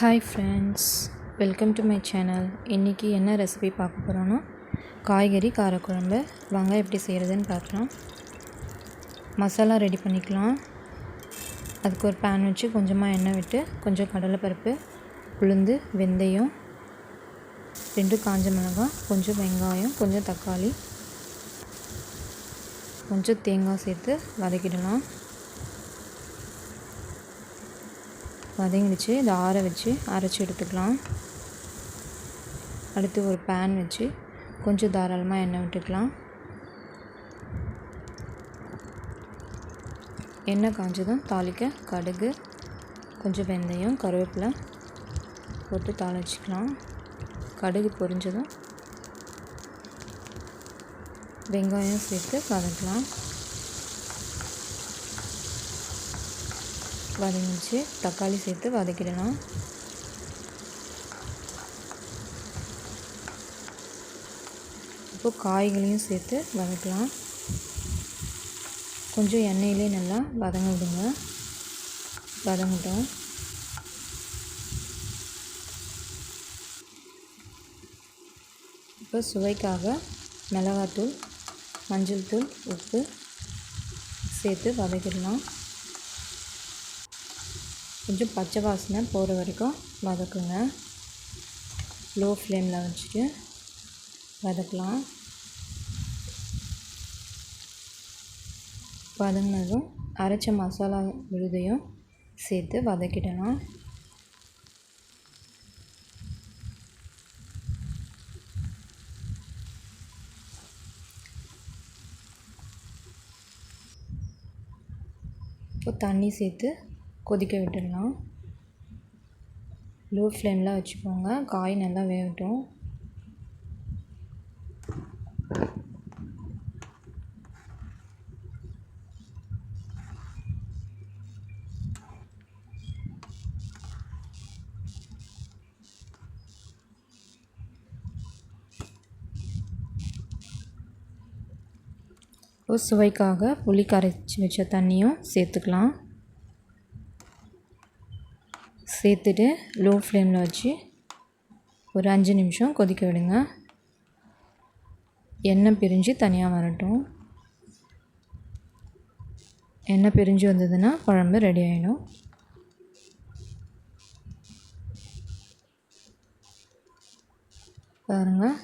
Hi friends welcome to my channel இன்றைக்கி என்ன recipe பார்க்க போகிறோன்னா காய்கறி காரக்குழம்பு. வாங்க எப்படி செய்கிறதுன்னு பார்க்கலாம். மசாலா ரெடி பண்ணிக்கலாம். அதுக்கு ஒரு பேன் வச்சு கொஞ்சமாக எண்ணெய் விட்டு கொஞ்சம் கடலைப்பருப்பு உளுந்து வெந்தயம் ரெண்டு காஞ்ச மிளகாய் கொஞ்சம் வெங்காயம் கொஞ்சம் தக்காளி கொஞ்சம் தேங்காய் சேர்த்து வதக்கிடலாம். வதங்கிடுச்சு. இதை ஆற வச்சு அரைச்சி எடுத்துக்கலாம். அடுத்து ஒரு பேன் வச்சு கொஞ்சம் தாராளமாக எண்ணெய் விட்டுக்கலாம். எண்ணெய் காஞ்சதும் தாளிக்க கடுகு கொஞ்சம் வெந்தயம் கருவேப்பிலை போட்டு தாளிச்சிக்கலாம் கடுகு பொரிஞ்சதும் வெங்காயம் சேர்த்து வதக்கலாம். வதங்கிச்சு தக்காளி சேர்த்து வதக்கிடலாம். இப்போ காய்களையும் சேர்த்து வதக்கலாம். கொஞ்சம் எண்ணெயிலே நல்லா வதங்க விடுங்க வதங்கட்டும். இப்போ சுவைக்காக மிளகாத்தூள் மஞ்சள் தூள் உப்பு சேர்த்து வதக்கிடலாம். கொஞ்சம் பச்சை வாசனை போகிற வரைக்கும் வதக்குங்க. லோ ஃப்ளேமில் வச்சுட்டு வதக்கலாம். வதங்கினதும் அரைச்ச மசாலா விழுதையும் சேர்த்து வதக்கிடலாம். இப்போ தண்ணி சேர்த்து கொதிக்க விட்டுடலாம். லோ ஃப்ளேமில் வச்சுக்கோங்க. காய் நல்லா வேகட்டும். சுவைக்காக புளி கரைச்சி வச்ச தண்ணியும் சேர்த்துக்கலாம். சேர்த்துட்டு லோ ஃப்ளேமில் வச்சு ஒரு அஞ்சு நிமிஷம் கொதிக்க விடுங்க. எண்ணெய் பிரிஞ்சு தனியாக வரட்டும். எண்ணெய் பிரிஞ்சு வந்ததுன்னா குழம்பு ரெடி ஆகிடும் பாருங்கள்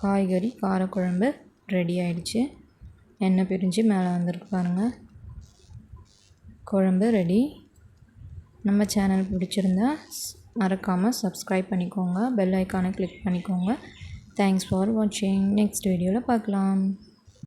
காய்கறி காரக்குழம்பு ரெடி ஆயிடுச்சு. எண்ணெய் பிரிஞ்சு மேலே வந்திருக்கு பாருங்கள் குழம்பு ரெடி நம்ம சேனல் பிடிச்சிருந்தா மறக்காமல் சப்ஸ்கிரைப் பண்ணிக்கோங்க. பெல் ஐக்கானை கிளிக் பண்ணிக்கோங்க. தேங்க்ஸ் ஃபார் வாட்சிங் நெக்ஸ்ட் வீடியோவில் பார்க்கலாம்.